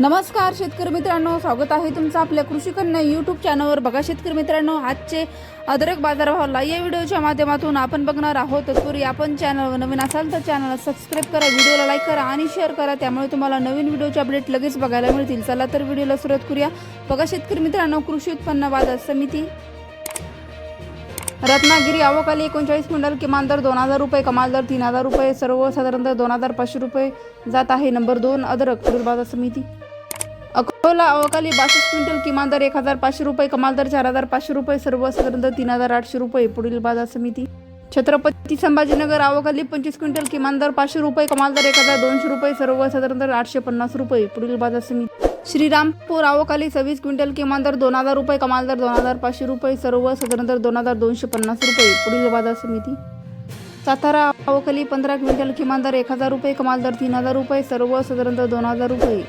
नमस्कार शेतकरी मित्रांनो. स्वागत आहे तुमचं आपल्या कृषी कन्या यूट्यूब चॅनलवर बघा शेतकरी मित्रांनो आजचे अदरक बाजारभावाला या व्हिडिओच्या माध्यमातून आपण बघणार आहोत. तत्पूर्वी आपण चॅनलवर नवीन असाल तर चॅनलला सबस्क्राईब करा व्हिडिओला लाईक करा आणि शेअर करा. त्यामुळे तुम्हाला नवीन व्हिडिओचे अपडेट लगेच बघायला मिळतील. चला तर व्हिडिओला सुरुवात करूया. बघा शेतकरी मित्रांनो कृषी उत्पन्न बाजार समिती रत्नागिरी आवकाली एकोणचाळीस क्विंटल किमान दर दोन हजार रुपये कमाल दर तीन हजार रुपये सर्वसाधारण दर दोन हजार पाचशे रुपये जात आहे. नंबर दोन अदरक पुढील बाजार समिती. अकोला अवकाली बासष्ट क्विंटल किमान दर एक हजार पाचशे रुपये कमाल दर चार हजार पाचशे रुपये सर्वसाधारण दर तीन हजार आठशे रुपये पुढील बाजार समिती. छत्रपती संभाजीनगर आवकाली पंचवीस क्विंटल किमान दर पाचशे रुपये कमाल दर एक हजार दोनशे रुपये सर्वसाधारण दर आठशे पन्नास रुपये पुढील बाजार समिती. श्रीरामपूर आवकाली सव्वीस क्विंटल किमान दर दोन हजार रुपये कमाल दर दोन हजार पाचशे रुपये सर्वसाधारण दर दोन हजार दोनशे पन्नास रुपये पुढील बाजार समिती. सातारा अवकाली पंधरा क्विंटल किमान दर एक हजार रुपये कमाल दर तीन हजार रुपये सर्वसाधारण दर दोन हजार रुपये.